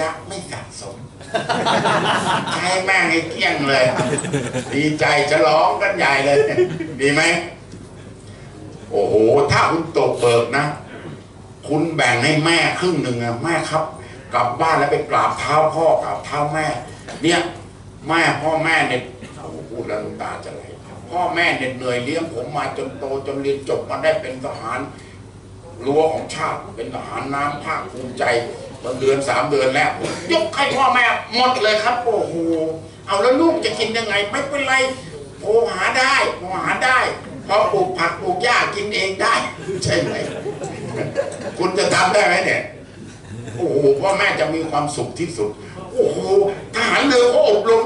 ยักษ์ไม่สะสม ใช้แม่งให้เกลี้ยงเลย ดีใจจะร้องกันใหญ่เลย ดีไหม โอ้โห ถ้าคุณตกเบิกนะ คุณแบ่งให้แม่ครึ่งหนึ่งอะแม่ครับ กลับบ้านแล้วไปกราบเท้าพ่อกราบเท้าแม่ เนี่ย แม่พ่อแม่เนี่ยโอ้โหพูดแล้วน้ำตาจะไหลพ่อแม่เนี่ยเหนื่อยเลี้ยงผมมาจนโตจนเรียนจบมาได้เป็นทหารรั้วของชาติเป็นทหารน้ำภาคภูมิใจ เดือนสามเดือนแล้ว ยกให้พ่อแม่หมดเลยครับ โอ้โหเอาแล้วลูกจะกินยังไง ไม่เป็นไรโทรหาได้โทรหาได้เพราะปลูกผักปลูกหญ้ากินเองได้ ใช่ไหมคุณจะทำได้ไหมเนี่ยโอ้โหพ่อแม่จะมีความสุขที่สุด โอ้โหทหารเรือเขาอบรม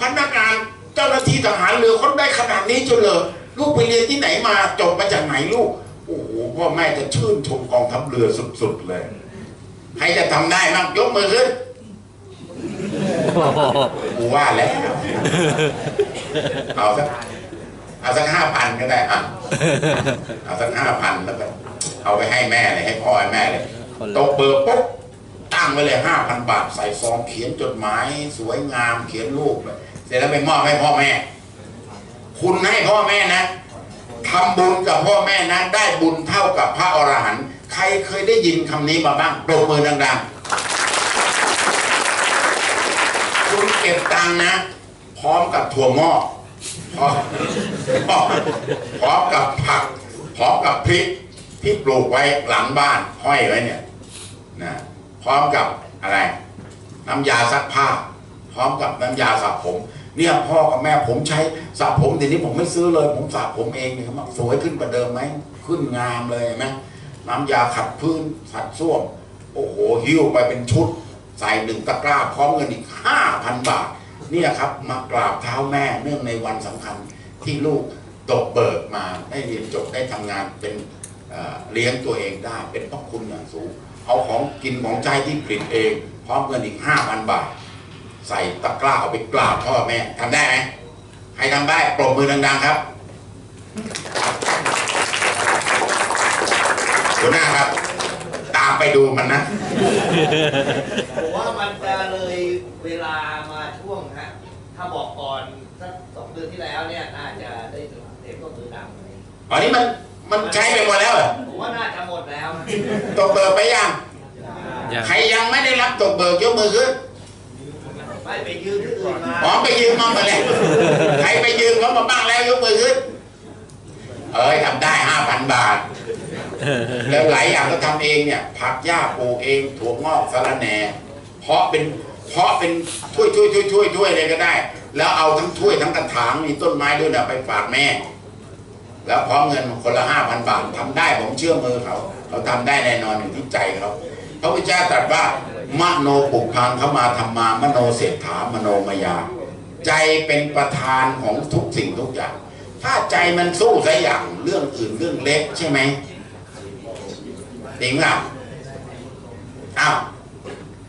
พนักงานเจ้าหน้าที่ทหารเรือเขาได้ขนาดนี้จนเลยลูกไปเรียนที่ไหนมาจบมาจากไหนลูก โอ้โหพ่อแม่จะชื่นชมกองทัพเรือสุดๆเลย ใครจะทำได้บ้างยกมือขึ้นกูว่าแล้วเอาสักเอาสักห้าพันก็ได้อะเอาสักห้าพันแล้วก็เอาไปให้แม่เลยให้พ่อให้แม่เลยคนละตกเบอร์ปุ๊บตั้งไว้เลยห้าพันบาทใส่ซองเขียนจดหมาย สวยงามเขียนรูปไปเสร็จแล้วไปมอบให้พ่อแม่ คุณให้พ่อแม่นะทำบุญกับพ่อแม่นะได้บุญเท่ากับพระอรหันต์ใครเคย ได้ยินคำนี้มาบ้างปรบมือดังๆ คุณเก็บตังนะ พร้อมกับถั่วงอกพร้อมพร้อมพร้อมกับผัก พร้อมกับพริกที่ปลูกไว้หลังบ้านห้อยไว้เนี่ยนะพร้อมกับอะไร น้ำยาซักผ้า พร้อมกับน้ำยาสระผม เนี่ยพ่อกับแม่ผมใช้สระผมเดี๋ยวนี้ผมไม่ซื้อเลย ผมสระผมเองเนี่ยครับสวยขึ้นกว่าเดิมไหมขึ้นงามเลยไหม น้ำยาขัดพื้นขัดส้วม โอ้โหหิ้วไปเป็นชุด ใส่หนึ่งตะกร้าพร้อมเงินอีกห้าพันบาท เนี่ยครับมากราบเท้าแม่เนื่องในวันสำคัญที่ลูกตกเบิกมาได้เรียนจบได้ทำงานเป็นเลี้ยงตัวเองได้เป็นพระคุณอย่างสูง เอาของกินของใจที่ผลิตเอง พร้อมเงินอีกห้าพันบาท ใส่ตะกร้าเอาไปกราบพ่อแม่ทำได้ไหมใครทำได้ปรบมือดังๆครับหัวหน้าครับ ตาม ไปดูมันนะ ผมว่ามันจะเลยเวลามาช่วงฮะ ถ้าบอกก่อนสักสองเดือนที่แล้วเนี่ยน่าจะได้เต็มต้นตือดำอะไรอันนี้มันมันใช้ไปหมดแล้วเหรอผมว่าน่าจะหมดแล้วนะตกเบิกไปยังยัง ใครยังไม่ได้รับตกเบิกยกมือขึ้นไม่ไปยืมที่อื่นมาหอมไปยืมมาหมดแล้วใครไปยืมเขามาบ้างแล้วยกมือขึ้น เอ้ยทำได้ห้าพันบาท แล้วหลายอย่างก็ทำเองเนี่ยผักหญ้าปลูกเองถั่วงอกสาระแหน่เพาะเป็นเพาะเป็นถ้วยถ้วยถ้วยถ้วยถ้วยเลยก็ได้ แล้วเอาทั้งถ้วยทั้งกระถางมีต้นไม้ด้วยนะไปฝากแม่ แล้วพร้อมเงินคนละห้าพันบาททำได้ผมเชื่อมือเขา เขาทำได้แน่นอนอยู่ที่ใจเขาพระพุทธเจ้าตรัสว่ามโนปุพังเข้ามาธรรมามโนเศรษฐามโนมายา ใจเป็นประธานของทุกสิ่งทุกอย่าง ถ้าใจมันสู้สักอย่างเรื่องอื่นเรื่องเล็กใช่ไหม จริงเปล่าอ้าว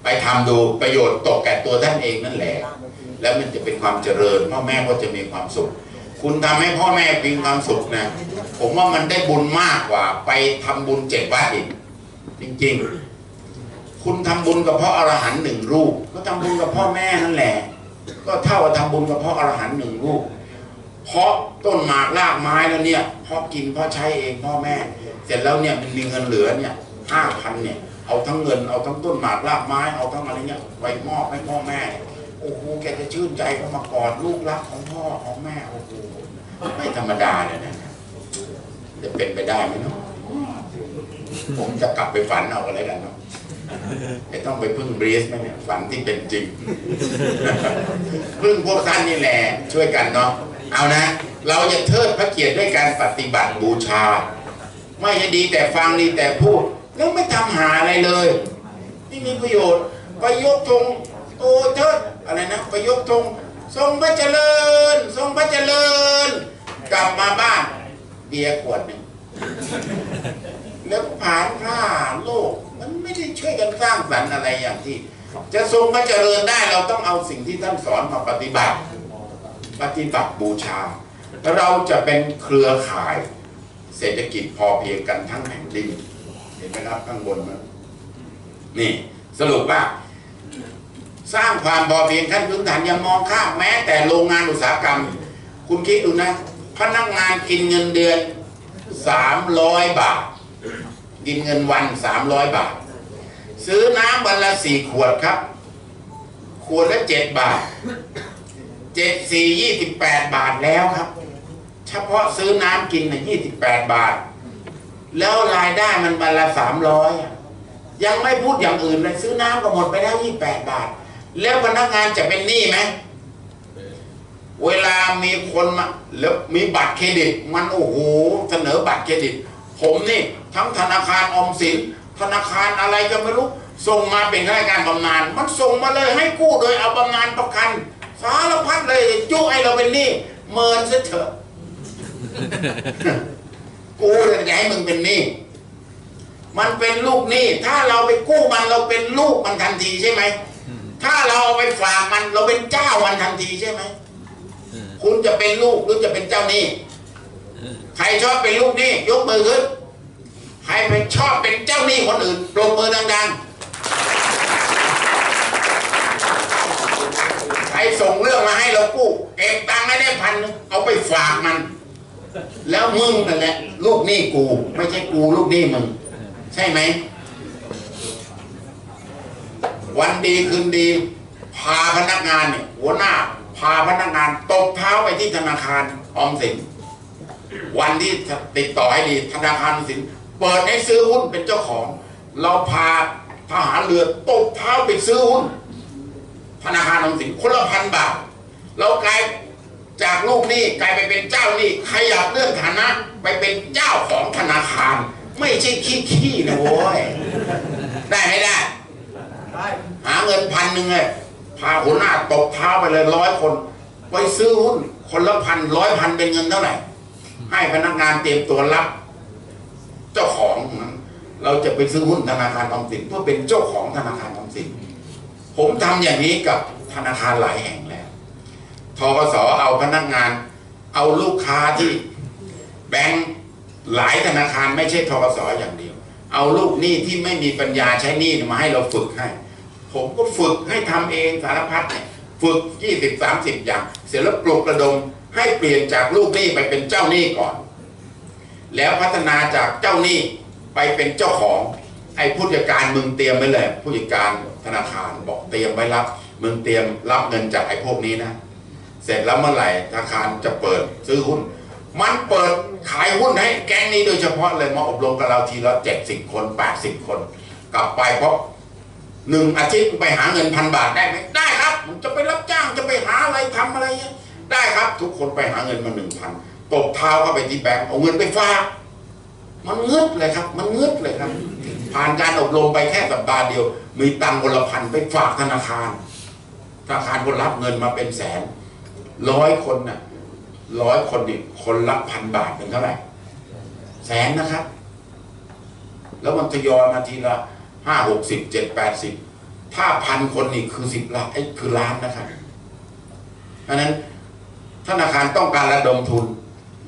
ไปทำดูประโยชน์ตกแก่ตัวท่านเองนั่นแหละ แล้วมันจะเป็นความเจริญพ่อแม่ก็จะมีความสุข คุณทำให้พ่อแม่มีความสุขนะผมว่ามันได้บุญมากกว่า ไปทำบุญเจ็ดวัดอีกจริง ๆ คุณทำบุญกับพ่ออรหันต์หนึ่งรูป ก็ทำบุญกับพ่อแม่นั่นแหละ ก็เท่ากับทำบุญกับพ่ออรหันต์หนึ่งรูป เพราะต้นหมากรากไม้แล้วเนี่ยพ่อกินพ่อใช้เองพ่อแม่ เสร็จแล้วเนี่ยมันมีเงินเหลือเนี่ยห้าพันเนี่ยเอาทั้งเงินเอาทั้งต้นหมากรากไม้เอาทั้งอะไรเนี่ยไปมอบให้พ่อแม่โอ้โหแกจะชื่นใจเขามากอดลูกรักของพ่อของแม่โอ้โหไม่ธรรมดาเลยนะจะเป็นไปได้ไหมเนาะผมจะกลับไปฝันเอาอะไรกันเนาะไม่ต้องไปพึ่งบรีสไหมเนี่ยฝันที่เป็นจริงพึ่งพวกท่านนี่แหละช่วยกันเนาะ เอานะ เราจะเทิดพระเกียรติด้วยการปฏิบัติบูชา ไม่ใช่ดีแต่ฟังดีแต่พูด แล้วไม่ทำหาอะไรเลย ไม่มีประโยชน์ไปยกธงโตเทิดอะไรนะไปยกธงทรงพระเจริญ ทรงพระเจริญ กลับมาบ้าน เบียร์ขวดหนึ่งแล้วผ่านผ้าโลก มันไม่ได้ช่วยกันสร้างสรรค์อะไรอย่างที่ จะทรงพระเจริญได้เราต้องเอาสิ่งที่ท่านสอนมาปฏิบัติ ปฏิบัติบูชา เราจะเป็นเครือข่ายเศรษฐกิจพอเพียงกันทั้งแผ่นดินเห็นไหมครับข้างบนมันนี่สรุปว่า สร้างความพอเพียงขั้นพื้นฐานย่ามองข้ามแม้ แต่โรงงานอุตสาหกรรม คุณคิดดูนะ พนักงานกินเงินเดือนสามร้อยบาท กินเงินวันสามร้อยบาท ซื้อน้ำวันละสี่ขวดครับ ขวดละเจ็ดบาท เจ็ดสี่ยี่สิบแปดบาทแล้วครับ เฉพาะซื้อน้ำกินน่ะยี่สิบแปดบาท แล้วรายได้มันวันละสามร้อยยังไม่พูดอย่างอื่นเลยซื้อน้ำก็หมดไปแล้วยี่แปดบาท แล้วพนักงานจะเป็นหนี้ไหมเวลามีคนมาแล้วมีบัตรเครดิต มันโอ้โหเสนอบัตรเครดิต ผมนี่ ทั้งธนาคารออมสินธนาคารอะไรก็ไม่รู้ส่งมาเป็นข้าราชการบำนาญมันส่งมาเลยให้กู้โดยเอาบำนาญประกัน สารพัดเลยจุ้ไอเราเป็นหนี้เมินซะเถอะกูเลยจะให้มึงเป็นหนี้มันเป็นลูกหนี้ถ้าเราไปกู้มันเราเป็นลูกมันทันทีใช่ไหมถ้าเราเอาไปฝากมันเราเป็นเจ้ามันทันทีใช่ไหมคุณจะเป็นลูกหรือจะเป็นเจ้าหนี้ใครชอบเป็นลูกหนี้ยกมือขึ้นใครเป็นชอบเป็นเจ้าหนี้คนอื่นปรบมือดังๆ ใคร ส่งเรื่องมาให้เรากู้เก็บตังค์ให้ได้พันเอาไปฝากมัน แล้วมึงนั่นแหละลูกหนี้กู ไม่ใช่กูลูกหนี้มึง ใช่ไหม วันดีคืนดี พาพนักงานเนี่ยหัวหน้า พาพนักงานตบเท้าไปที่ธนาคารออมสิน วันที่ติดต่อให้ดีธนาคารออมสิน เปิดให้ซื้อหุ้นเป็นเจ้าของ เราพาทหารเรือตบเท้าไปซื้อหุ้น ธนาคารออมสินคนละพันบาท เรากลายจากลูกหนี้กลายไปเป็นเจ้าหนี้ขยับเลื่อนฐานะไปเป็นเจ้าของธนาคาร ไม่ใช่ขี้ขี้ๆนะโว้ยได้ไม่ได้หาเงินพันหนึ่งเลยพาหัวหน้าตบเท้าไปเลยร้อยคน ไปซื้อหุ้นคนละพันร้อยพันเป็นเงินเท่าไหร่ ให้พนักงานเตรียมตัวรับ เจ้าของ เราจะไปซื้อหุ้นธนาคารออมสินเพื่อเป็นเจ้าของธนาคารออมสิน ผมทำอย่างนี้กับธนาคารหลายแห่งแล้วทกสเอาพนักงาน เอาลูกค้าที่แบงค์หลายธนาคารไม่ใช่ทกสอย่างเดียว เอาลูกหนี้ที่ไม่มีปัญญาใช้หนี้มาให้เราฝึกให้ ผมก็ฝึกให้ทำเองสารพัดเนี่ยฝึกยี่สิบสามสิบอย่าง เสร็จแล้วปลุกระดมให้เปลี่ยนจากลูกหนี้ไปเป็นเจ้าหนี้ก่อน แล้วพัฒนาจากเจ้าหนี้ไปเป็นเจ้าของ ไอ้ผู้จัดการมึงเตรียมไว้เลยผู้จัดการธนาคารบอกเตรียมไว้รับ มึงเตรียมรับเงินจากไอ้พวกนี้นะ เสร็จแล้วเมื่อไหร่ธนาคารจะเปิดซื้อหุ้น มันเปิดขายหุ้นให้แก๊งนี้โดยเฉพาะเลยมาอบรมกับเราทีละเจ็ดสิบคนแปดสิบคน กลับไปเพราะหนึ่งอาทิตย์ไปหาเงินพันบาทได้ไหมได้ครับผมจะไปรับจ้างจะไปหาอะไรทำอะไรได้ครับ ทุกคนไปหาเงินมาหนึ่งพันตบเท้าเข้าไปที่แบงก์เอาเงินไปฝาก มันเงืดเลยครับ มันเงืดเลยครับ ผ่านการอบรมไปแค่สัปดาห์เดียว มีตังค์คนละพันไปฝากธนาคาร ธนาคารก็รับเงินมาเป็นแสน ร้อยคนน่ะร้อยคนนี่คนละพันบาทเป็นเท่าไหร่ แสนนะครับ แล้วมันทยอยมาทีละห้าหกสิบเจ็ดแปดสิบถ้าพันคนนี่คือสิบล้านไอ้คือล้านนะครับอันนั้นธนาคารต้องการระดมทุน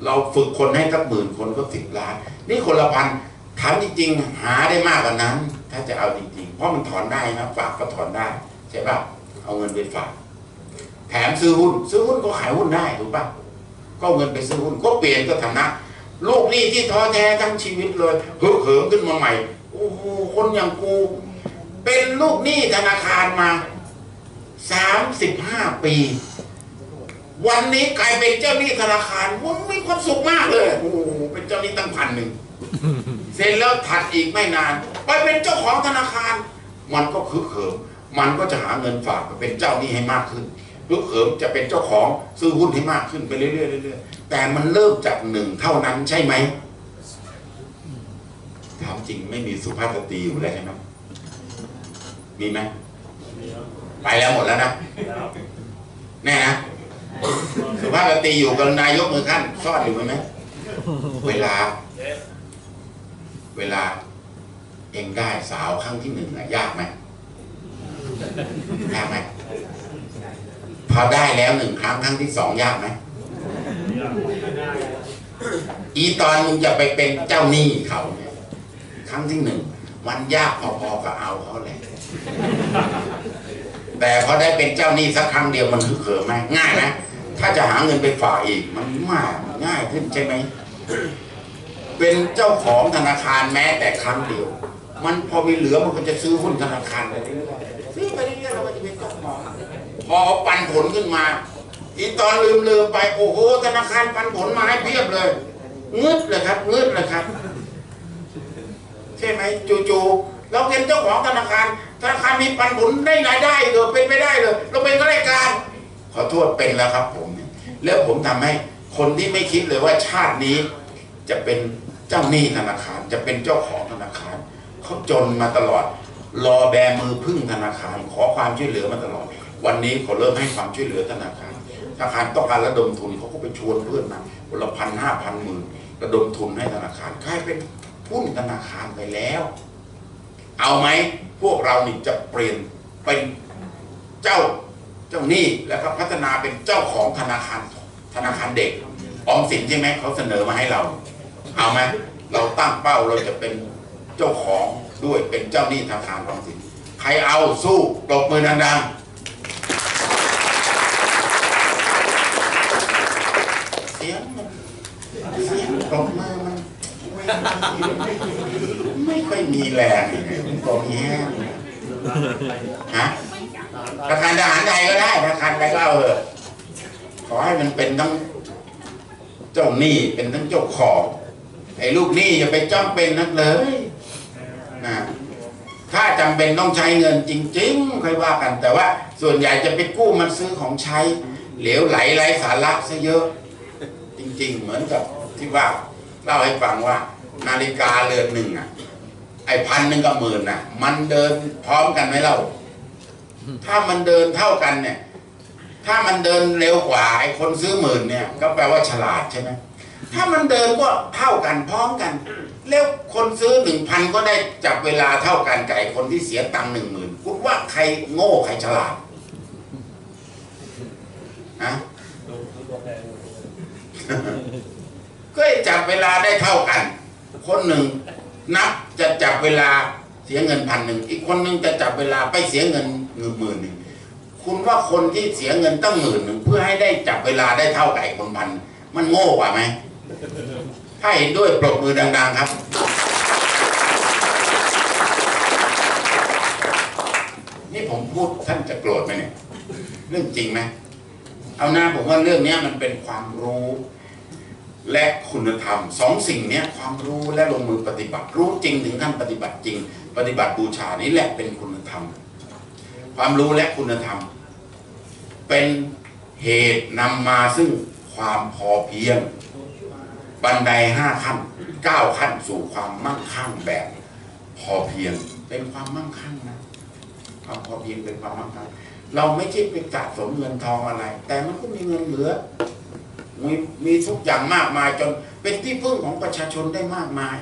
เราฝึกคนให้สักหมื่นคนก็สิบล้าน นี่คนละพันถามจริงๆ หาได้มากกว่านั้น ถ้าจะเอาจริงๆ เพราะมันถอนได้นะฝากก็ถอนได้ ใช่ป่ะเอาเงินไปฝาก แถมซื้อหุ้น ซื้อหุ้นก็ขายหุ้นได้ถูกป่ะก็เอาเงินไปซื้อหุ้นก็เปลี่ยนสถานะลูกหนี้ที่ท้อแท้ทั้งชีวิตเลยเพิ่มเหิมขึ้นมาใหม่โอ้โหคนอย่างกู เป็นลูกหนี้ธนาคารมาสามสิบห้าปี วันนี้กลายเป็นเจ้าหนี้ธนาคารมันมีความสุขมากเลย โอ้โหเป็นเจ้าหนี้ตั้งพันหนึ่งเสร็จแล้วถัดอีกไม่นาน ไปเป็นเจ้าของธนาคาร มันก็คึกเขิมมันก็จะหาเงินฝากไปเป็นเจ้าหนี้ให้มากขึ้นคึกเขิมจะเป็นเจ้าของซื้อหุ้นให้มากขึ้นไปเรื่อยๆเรื่อยๆแต่มันเริ่มจากหนึ่งเท่านั้นใช่ไหมถามจริงไม่มีสุภาพสตรีอยู่แล้วใช่ไหมมีไหมไปแล้วหมดแล้วนะแน่นะ สุภาตรีอยู่กับนายกมือขั้นซ่อนอยู่ไหมเวลา เวลา เองได้สาวครั้งที่หนึ่งอะยากไหมยากไหมพอได้แล้วหนึ่งครั้งครั้งที่สองยากไหมอีตอนมึงจะไปเป็นเจ้าหนี้เขาเนี่ยครั้งที่หนึ่งมันยากพอๆกับเอาเขาแหละแต่พอได้เป็นเจ้าหนี้สักครั้งเดียวมันฮึกเหิมไหมง่ายไหม ถ้าจะหาเงินไปฝากอีกมันมากง่ายขึ้นใช่ไหม เป็นเจ้าของธนาคารแม้แต่ครั้งเดียว มันพอมีเหลือมันก็จะซื้อหุ้นธนาคารไปเรื่อยๆซื้อไปเรื่อยๆแล้วมันจะเป็นเจ้าของพอปันผลขึ้นมา อีตอนลืมลืมๆไปโอ้โหธนาคารปันผลมาให้เพียบเลยงึดเลยครับงึดเลยครับ ใช่ไหมจู่ๆเราเป็นเจ้าของธนาคารธนาคารมีปันผลได้รายได้เลยเป็นไปได้ ขอโทษเป็นแล้วครับผมแล้วผมทำให้คนที่ไม่คิดเลยว่าชาตินี้จะเป็นเจ้าหนี้ธนาคาร จะเป็นเจ้าของธนาคารเขาจนมาตลอด รอแบมือพึ่งธนาคาร ขอความช่วยเหลือมาตลอด วันนี้เขาเริ่มให้ความช่วยเหลือธนาคารธนาคารต้องการระดมทุนเขาก็ไปชวนเพื่อนมาคนละพันห้าพันหมื่นระดมทุนให้ธนาคารกลายเป็นหุ้นธนาคารไปแล้ว เอาไหมพวกเรานี่จะเปลี่ยนเป็นเจ้า หนี้แล้วก็พัฒนาเป็นเจ้าของธนาคารธนาคารเด็กออมสินใช่ไหมเขาเสนอมาให้เรา เอาไหมเราตั้งเป้าเราจะเป็นเจ้าของด้วยเป็นเจ้าหนี้ธนาคารออมสินใครเอาสู้ตบมือดังๆเสียงมันเสียงตบมือมันไม่ค่อยมีแรงตบแห้งฮะ ธนาคารทหารไทยก็ได้ธนาคารใดก็เอาเถอะขอให้มันเป็นทั้งเจ้าหนี้เป็นทั้งเจ้าของไอ้ลูกหนี้อย่าไปจ้องเป็นนักเลยนะถ้าจำเป็นต้องใช้เงินจริงๆค่อยว่ากัน แต่ว่าส่วนใหญ่จะไปกู้มันซื้อของใช้ เหลวไหลไร้สาระซะเยอะ จริง ๆ เหมือนกับที่ว่าเล่าให้ฟังว่า นาฬิกาเรือนหนึ่งอะ ไอ้พันหนึ่งกับหมื่นน่ะ มันเดินพร้อมกันไหมเล่า ถ้ามันเดินเท่ากันเนี่ย ถ้ามันเดินเร็วกว่าไอ้คนซื้อหมื่นเนี่ย ก็แปลว่าฉลาดใช่ไหมถ้ามันเดินก็เท่ากันพร้อมกัน แล้วคนซื้อหนึ่งพันก็ได้จับเวลาเท่ากันกับไอ้คนที่เสียตังค์หนึ่งหมื่นคุณว่าใครโง่ใครฉลาดฮะก็จับเวลาได้เท่ากัน คนหนึ่งนับจะจับเวลา เสียเงินพันหนึ่งอีกคนหนึ่งจะจับเวลาไปเสียเงินเงินหมื่นหนึ่งคุณว่าคนที่เสียเงินตั้งหมื่นหนึ่งเพื่อให้ได้จับเวลาได้เท่ากับไอ้คนพันมันโง่กว่าไหมถ้าเห็นด้วยปรบมือดัง ๆ ครับ นี่ผมพูดท่านจะโกรธไหมเนี่ย เรื่องจริงไหมเอาหน้าผมว่าเรื่องนี้มันเป็นความรู้ และคุณธรรมสองสิ่งนี้ความรู้และลงมือปฏิบัติ รู้จริงถึงขั้นปฏิบัติจริง ปฏิบัติบูชานี่แหละเป็นคุณธรรม ความรู้และคุณธรรม เป็นเหตุนำมาซึ่งความพอเพียง บันไดห้าขั้นเก้าขั้นสู่ความมั่งคั่งแบบพอเพียง เป็นความมั่งคั่งนะความพอเพียงเป็นความมั่งคั่งเราไม่ใช่ไปสะสมเงินทองอะไร แต่มันก็มีเงินเหลือ มีมีทุกอย่างมากมายจนเป็นที่พึ่งของประชาชนได้มากมาย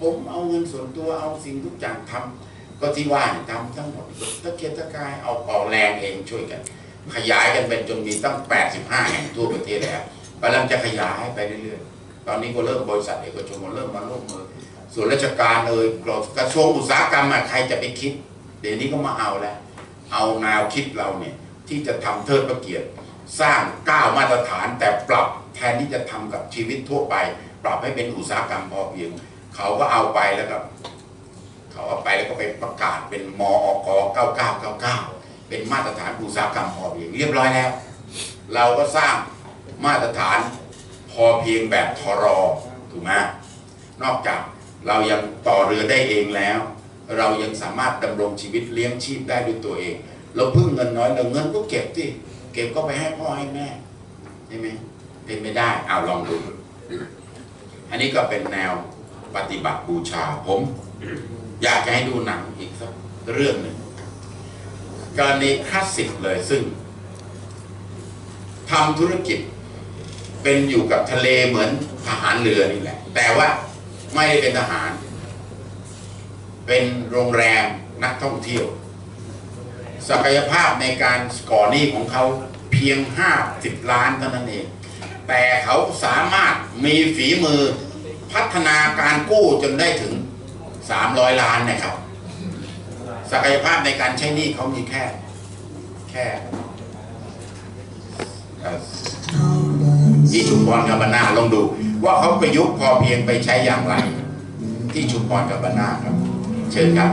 ผมเอาเงินส่วนตัวเอาสิ่งทุกอย่างทำก็ที่ว่าทำทั้งหมดตะเกียกตะกายเอาเอาแรงเองช่วยกัน ขยายกันเป็นจนมีตั้ง 85 แห่งทั่วประเทศแล้วกำลังจะขยายไปเรื่อยๆ ตอนนี้ก็เริ่มบริษัทเอกชนก็เริ่มมาร่วมมือส่วนราชการเอ่ยกระทรวงอุตสาหกรรมอะใครจะไปคิด เดี๋ยวนี้ก็มาเอาแล้ว เอาแนวคิดเราเนี่ยที่จะทำเทิดพระเกียรติ สร้างก้าวมาตรฐาน แต่ปรับแทนที่จะทำกับชีวิตทั่วไป ปรับให้เป็นอุตสาหกรรมพอเพียง เขาก็เอาไปแล้วก็เขาเอาไปแล้วก็ไปประกาศเป็นมอก9999 เป็นมาตรฐานอุตสาหกรรมพอเพียงเรียบร้อยแล้ว เราก็สร้างมาตรฐานพอเพียงแบบทรอถูกไหมนอกจากเรายังต่อเรือได้เองแล้ว เรายังสามารถดำรงชีวิตเลี้ยงชีพได้ด้วยตัวเอง เราพึ่งเงินน้อยเราเงินก็เก็บที่ เก็บก็ไปให้พ่อให้แม่ใช่ไหมเป็นไม่ได้เอาลองดู อันนี้ก็เป็นแนวปฏิบัติบูชาผม อยากจะให้ดูหนังอีกสักเรื่องหนึ่งกรณีคลาสสิกเลยซึ่งทำธุรกิจเป็นอยู่กับทะเลเหมือนทหารเรือนี่แหละ แต่ว่าไม่ได้เป็นทหาร เป็นโรงแรมนักท่องเที่ยว ศักยภาพในการก่อหนี้ของเขาเพียง 50 ล้านเท่านั้นเอง แต่เขาสามารถมีฝีมือพัฒนาการกู้จนได้ถึง 300 ล้านนะครับ ศักยภาพในการใช้หนี้เขามีแค่ แค่ที่ชุมพรกับบรรนาลองดู ว่าเขาประยุกต์พอเพียงไปใช้อย่างไร ที่ชุมพรกับบรรนาครับ เชิญครับ